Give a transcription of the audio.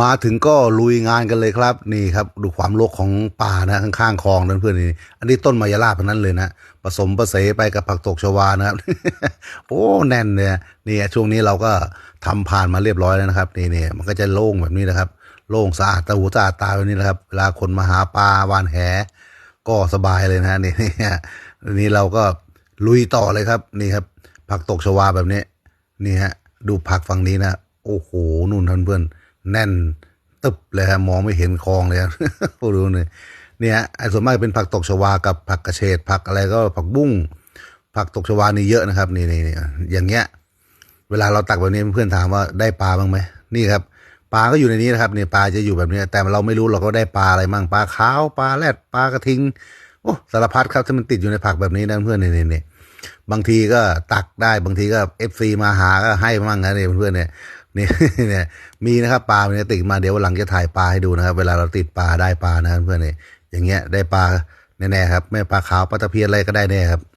มาถึงก็ลุยงานกันเลยครับ นี่ครับดูความรกของป่านะข้างๆคลองนั่นเพื่อนนี่อันนี้ต้นมายาลาบนั้นเลยนะผสมผสมไปกับผักตกชวานะครับ โอ้แน่นเลยนี่ช่วงนี้เราก็ทำผ่านมาเรียบร้อยแล้วนะครับนี่นี่มันก็จะโล่งแบบนี้นะครับ โล่งสะอาดตาหูสะอาดตาแบบนี้นะครับเวลาคนมาหาปลาวานแหก็สบายเลยนะนี่นี่นนี้เราก็ลุยต่อเลยครับ นี่ครับ ผักตกชวาแบบนี้นี่ฮะดูผักฝั่งนี้นะโอ้โหนู่นท่านเพื่อน แน่นตึบเลยฮะมองไม่เห็นคลองเลยครับดูเลยเนี่ยไอ้ส่วนมากเป็นผักตกชวากับผักกระเฉดผักอะไรก็ผักบุ้งผักตกชวานี่เยอะนะครับนี่นี่อย่างเงี้ย เวลาเราตักแบบนี้เพื่อนถามว่าได้ปลาบ้างไหมนี่ครับปลาก็อยู่ในนี้นะครับเนี่ยปลาจะอยู่แบบนี้ แต่เราไม่รู้เราก็ได้ปลาอะไรมั่งปลาขาวปลาแรดปลากระทิงโอ้สารพัดครับที่มันติดอยู่ในผักแบบนี้นะเพื่อนนี่นี่นี่บางทีก็ตักได้บางทีก็เอฟซีมาหาก็ให้มั่งนะเนี่ยเพื่อนเนี่ย นี่เนี่ยมีนะครับปลาเนี่ยติดมาเดี๋ยววันหลังจะถ่ายปลาให้ดูนะครับ เวลาเราติดปลาได้ปลานะเพื่อนเนี่ยอย่างเงี้ยได้ปลาแน่ๆครับไม่ปลาขาวปลาตะเพียนอะไรก็ได้แน่ครับ